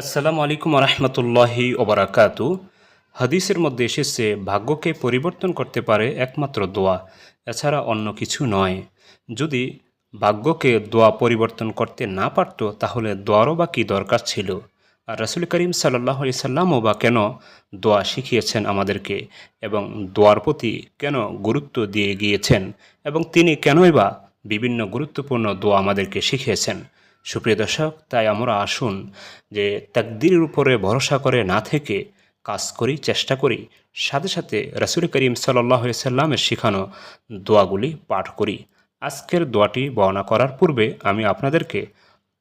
আসসালামু আলাইকুম রহমতুল্লাহি ওবরাকাতু। হাদিসের মধ্যে এসেছে, ভাগ্যকে পরিবর্তন করতে পারে একমাত্র দোয়া, এছাড়া অন্য কিছু নয়। যদি ভাগ্যকে দোয়া পরিবর্তন করতে না পারত, তাহলে দোয়ারও বা কী দরকার ছিল? আর রাসুল করিম সাল্লাহ আলি সাল্লামও বা কেন দোয়া শিখিয়েছেন আমাদেরকে, এবং দোয়ার প্রতি কেন গুরুত্ব দিয়ে গিয়েছেন, এবং তিনি কেনই বা বিভিন্ন গুরুত্বপূর্ণ দোয়া আমাদেরকে শিখিয়েছেন? সুপ্রিয় দর্শক, তাই আমরা আসুন যে তাকদিরের উপরে ভরসা করে না থেকে কাজ করি, চেষ্টা করি। সাথে সাথে রাসুল করিম সাল্লাহ সাল্লামের শেখানো দোয়াগুলি পাঠ করি। আজকের দোয়াটি বর্ণনা করার পূর্বে আমি আপনাদেরকে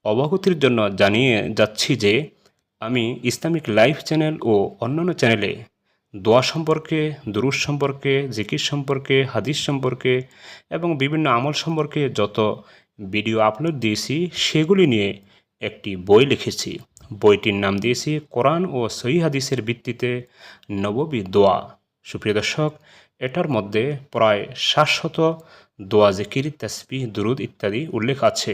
অবগতির জন্য জানিয়ে যাচ্ছি যে আমি ইসলামিক লাইভ চ্যানেল ও অন্যান্য চ্যানেলে দোয়া সম্পর্কে দুরুস সম্পর্কে, জিকির সম্পর্কে, হাদিস সম্পর্কে এবং বিভিন্ন আমল সম্পর্কে যত ভিডিও আপলোড দিয়েছি, সেগুলি নিয়ে একটি বই লিখেছি। বইটির নাম দিয়েছি, কোরআন ও সহি হাদিসের ভিত্তিতে নববী দোয়া। সুপ্রিয় দর্শক, এটার মধ্যে প্রায় সাতশত দোয়া জিকির, তসবিহ, দুরুদ ইত্যাদি উল্লেখ আছে।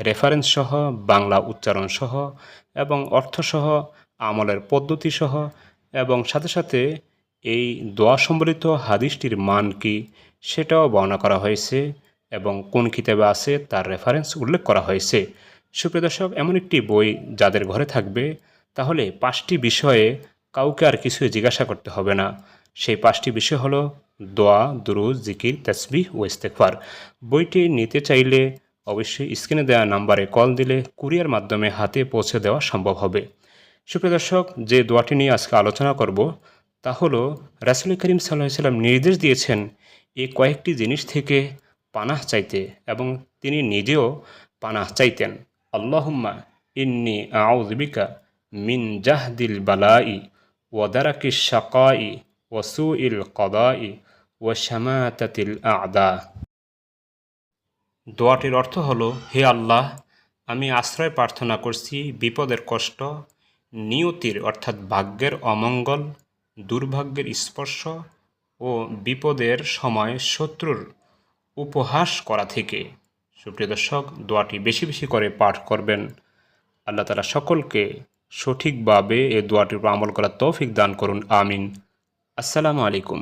রেফারেন্স সহ, বাংলা উচ্চারণ সহ এবং অর্থসহ আমলের পদ্ধতি সহ এবং সাথে সাথে এই দোয়া সম্বলিত হাদিসটির মান কি সেটাও বর্ণনা করা হয়েছে। এবং কোন কিতাবে আছে তার রেফারেন্স উল্লেখ করা হয়েছে। সুপ্রিয় দর্শক, এমন একটি বই যাদের ঘরে থাকবে, তাহলে পাঁচটি বিষয়ে কাউকে আর কিছুই জিজ্ঞাসা করতে হবে না। সেই পাঁচটি বিষয় হলো দোয়া দুরুজ জিকির, তসবিহ ও ইস্তেকফার বইটি নিতে চাইলে অবশ্যই স্ক্রিনে দেওয়া নাম্বারে কল দিলে কুরিয়ার মাধ্যমে হাতে পৌঁছে দেওয়া সম্ভব হবে। সুপ্রিয় দর্শক, যে দোয়াটি নিয়ে আজকে আলোচনা করব, তা হলো রাসুল করিম সাল্লাহ সাল্লাম নির্দেশ দিয়েছেন এই কয়েকটি জিনিস থেকে পানাহ চাইতে এবং তিনি নিজেও পানাহ চাইতেন। আল্লাহুম্মা ইন্নি আউজবিকা মিন জাহদিল বালাই ওয়াদারাকি শাকাই ওয়াসু ইল কদাই ও শামাতাতিল আদা। দোয়াটির অর্থ হলো, হে আল্লাহ, আমি আশ্রয় প্রার্থনা করছি বিপদের কষ্ট, নিয়তির অর্থাৎ ভাগ্যের অমঙ্গল, দুর্ভাগ্যের স্পর্শ ও বিপদের সময় শত্রুর উপহাস করা থেকে। সুপ্রিয় দর্শক, দোয়াটি বেশি বেশি করে পাঠ করবেন। আল্লাহ তালা সকলকে সঠিকভাবে এ দোয়াটির উপর আমল করার তৌফিক দান করুন, আমিন। আসসালামু আলাইকুম।